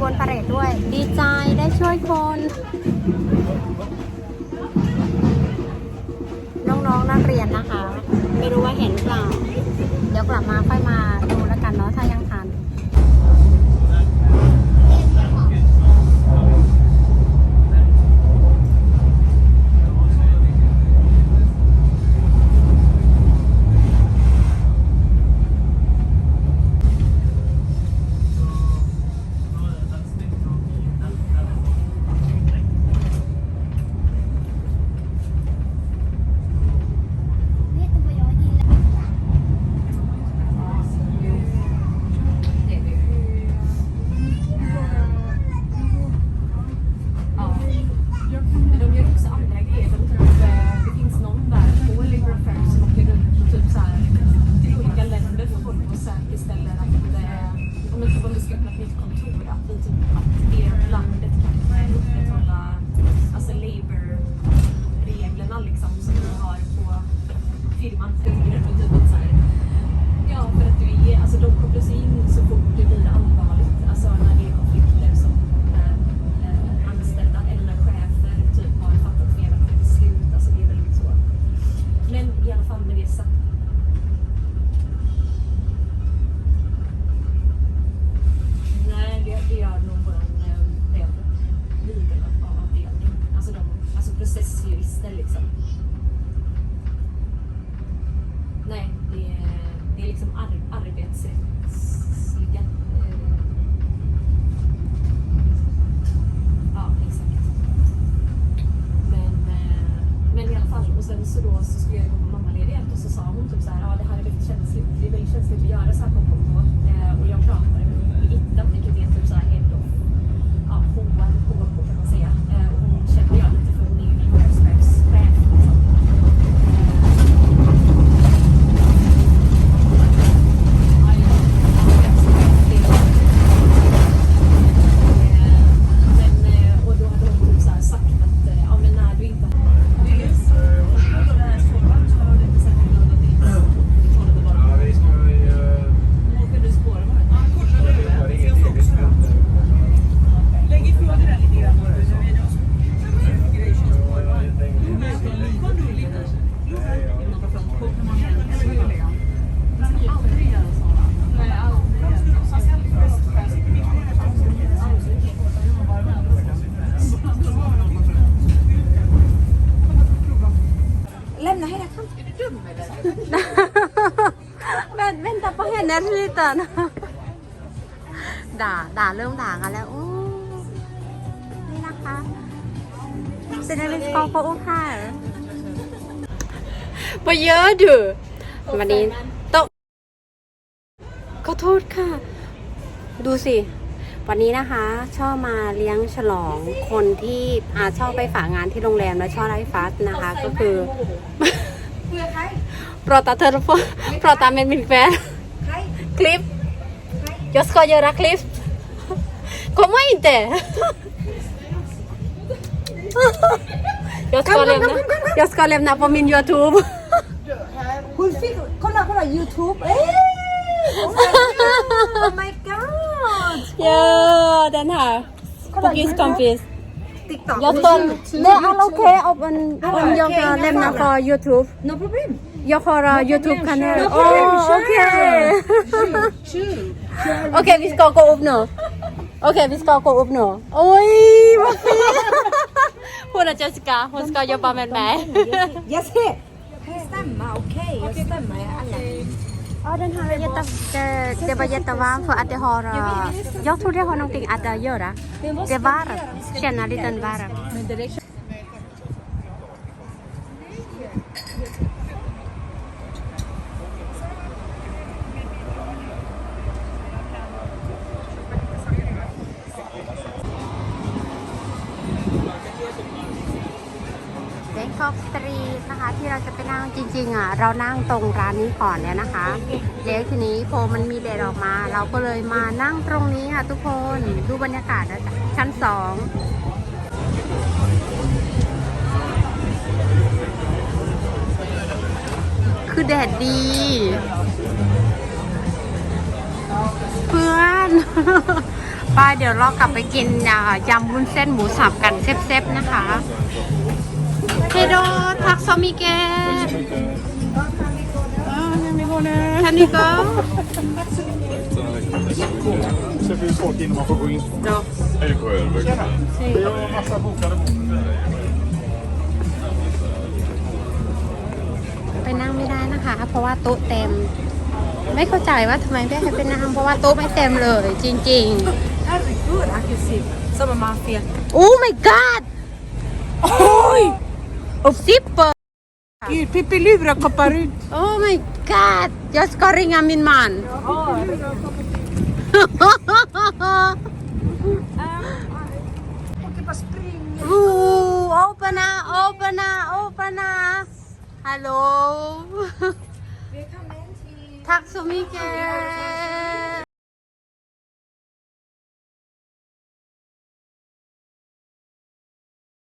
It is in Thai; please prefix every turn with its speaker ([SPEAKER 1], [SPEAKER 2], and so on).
[SPEAKER 1] บวนพาเหรดด้วยดีใจได้ช่วยคน น้องๆนนักเรียนนะคะ ไม่รู้ว่าเห็นหรือเปล่าเดี๋ยวกลับมาค่อยมา
[SPEAKER 2] like a physical tool, but I physically have to
[SPEAKER 1] เน็ตพี่เตอร์ด่า ด่าเริ่มด่ากันแล้วโอ้นี่นะคะ เซนเล็กกองโปค่ะไปเยอะดือวันนี้ โต๊ะขอโทษค่ะ ดูสิ วันนี้นะคะ ชอบมาเลี้ยงฉลองคนที่อาชอบไปฝากงานที่โรงแรม และชอบไลฟ์ฟัสนะคะ ก็คือโปรตาเทอร์โฟโปรตาเมนมินแฟร์ clip. Yo ska göra clip. Kom inte! Jag ska, lämna, jag ska lämna på min Youtube.
[SPEAKER 3] Hon fick, kolla, kolla Youtube. Oh my god!
[SPEAKER 1] Ja, den här. Bogis kompis. Jag står, det är okej om jag lämnar på Youtube. No problem. Jag har uh, Youtube-kanal. Åh, okej! Okej, vi ska gå upp nu. Okej, vi ska gå upp nu. Oj, vad fint! Hon är Jessica, hon ska jobba med mig.
[SPEAKER 3] Jag ser! Stämma, okej. Jag stämmer
[SPEAKER 1] Ja, den här jätte, det, det var jättevarmt för att det har... jag äh, tror det har någonting att äh, göra. Det är varmt, känner lite varmt. ช็อปสตรีนะคะที่เราจะไปนั่งจริงๆอ่ะเรานั่งตรงร้านนี้ก่อนเนี่ยนะคะเดี๋ยวทีนี้โอมันมีเดดออกมาเราก็เลยมานั่งตรงนี้ค่ะทุกคนดูบรรยากาศนะชั้นสองคือแดดดี เพื่อน ป้าเดี๋ยวเรากลับไปกินยำวุ้นเส้นหมูสับกันเซฟๆนะคะเฮดอนพักซอมิเกท่านนี้ก็ไปนั่งไม่ได้นะคะเพราะว่าโต๊ะเต็ม ไม่เข้าใจว่าทำไมได้ให้เป็นนางเพราะว่าโต๊ะไม่เต็มเลยจริงๆริงโอ้ my god โอ้ย Och Sippo!
[SPEAKER 3] Gud, Pippilura koppar ut.
[SPEAKER 1] Oh my god! Jag ska ringa min man. oh, opena, opena, opena! Hallå! Tack så mycket!